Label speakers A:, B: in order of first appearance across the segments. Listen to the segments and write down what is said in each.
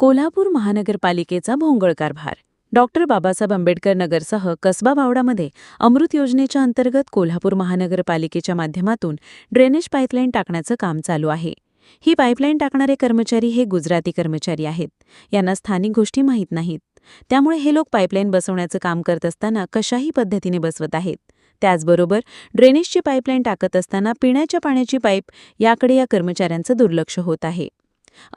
A: कोल्हापूर महानगरपालिकेचा भोंगळ कारभार डॉक्टर बाबासाहेब आंबेडकर नगरसह कसबा बावडामध्ये अमृत योजनेच्या अंतर्गत कोल्हापूर महानगरपालिकेच्या माध्यमातून ड्रेनेज पाईपलाईन टाकण्याचं काम चालू आहे. ही पाईपलाईन टाकणारे कर्मचारी हे गुजराती कर्मचारी आहेत. यांना स्थानिक गोष्टी माहीत नाहीत. त्यामुळे हे लोक पाईपलाईन बसवण्याचं काम करत असताना कशाही पद्धतीने बसवत आहेत. त्याचबरोबर ड्रेनेजची पाईपलाईन टाकत असताना पिण्याच्या पाण्याची पाईप याकडे या कर्मचाऱ्यांचं दुर्लक्ष होत आहे.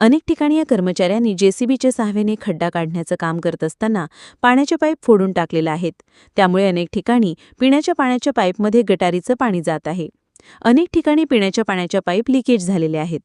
A: अनेक ठिकाणी या कर्मचाऱ्यांनी जेसीबीच्या सहाव्याने खड्डा काढण्याचं काम करत असताना पाण्याचे पाईप फोडून टाकलेले आहेत. त्यामुळे अनेक ठिकाणी पिण्याच्या पाण्याच्या पाईपमध्ये गटारीचं पाणी जात आहे. अनेक ठिकाणी पिण्याच्या पाण्याच्या पाईप लिकेज झालेले आहेत.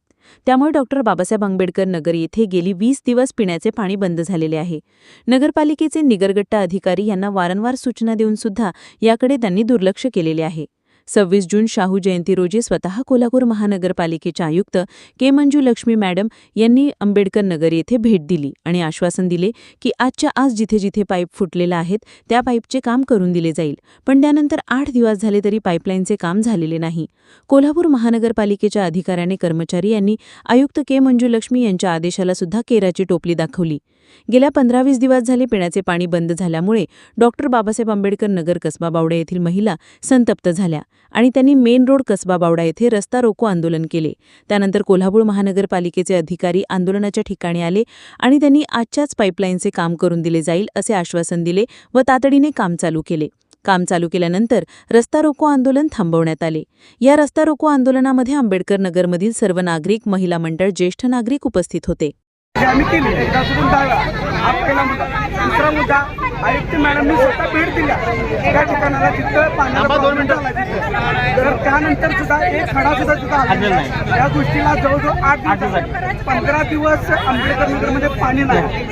A: त्यामुळे डॉक्टर बाबासाहेब आंबेडकर नगर येथे गेली वीस दिवस पिण्याचे पाणी बंद झालेले आहे. नगरपालिकेचे निगरगट्टा अधिकारी यांना वारंवार सूचना देऊन सुद्धा याकडे त्यांनी दुर्लक्ष केलेले आहे. सव्वीस जून शाहू जयंती रोजी स्वतः कोल्हापूर महानगरपालिकेच्या आयुक्त के मंजू लक्ष्मी मॅडम यांनी आंबेडकर नगर येथे भेट दिली आणि आश्वासन दिले की आजच्या आज जिथे जिथे पाईप फुटलेला आहेत त्या पाईपचे काम करून दिले जाईल. पण त्यानंतर आठ दिवस झाले तरी पाईपलाईनचे काम झालेले नाही. कोल्हापूर महानगरपालिकेच्या अधिकाऱ्याने कर्मचारी यांनी आयुक्त के मंजू लक्ष्मी यांच्या आदेशाला सुद्धा केराची टोपली दाखवली. गेल्या पंधरा वीस दिवस झाले पिण्याचे पाणी बंद झाल्यामुळे डॉक्टर बाबासाहेब आंबेडकर नगर कसबा बावडे येथील महिला संतप्त झाल्या. आणि त्यांनी मेन रोड कसबा बावडा येथे रस्ता रोको आंदोलन केले. त्यानंतर कोल्हापूर महानगरपालिकेचे अधिकारी आंदोलनाच्या ठिकाणी आले आणि त्यांनी आजच्याच पाईपलाईनचे काम करून दिले जाईल असे आश्वासन दिले व तातडीने काम चालू केले. काम चालू केल्यानंतर रस्ता रोको आंदोलन थांबवण्यात आले. या रस्ता रोको आंदोलनामध्ये आंबेडकर नगरमधील सर्व नागरिक महिला मंडळ ज्येष्ठ नागरिक उपस्थित होते.
B: दुसरा मुद्दा आयुक्त मॅडमनी स्वतः भेट दिल्या त्या ठिकाणाला तिथं पाण्याचा प्रॉब्लेम झाला तिथं. तर त्यानंतर सुद्धा एक खडा सुद्धा तिथं आलेला नाही. या गोष्टीला जवळजवळ आठ दिवस झाले. पंधरा दिवस आंबेडकर नगरमध्ये पाणी नाही.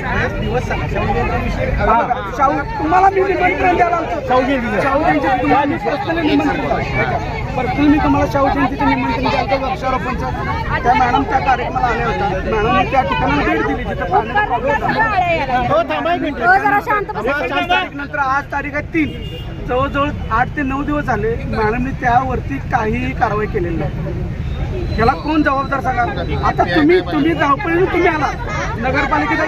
B: हा, शाहू तुम्हाला मी निमंत्रण द्यायला शाहू जयंती तुम्हाला मी पर्सनली निमंत्रण पर्सनली मी तुम्हाला शाहू जयंतीचं निमंत्रण द्यायचं वृक्षारोपणचं त्या मॅडम त्या कार्यक्रमाला आल्या होत्या मॅडमने त्या ठिकाणी भेट दिली तिथं पाण्याचा प्रॉब्लेम झाला. नंतर आज तारीख आहे तीन. जवळजवळ आठ ते नऊ दिवस झाले मॅडमने त्यावरती काहीही कारवाई केलेली नाही. ह्याला कोण जबाबदार सांगा? आता तुम्ही तुम्ही धावपळीने तुम्ही आला. नगरपालिकेचा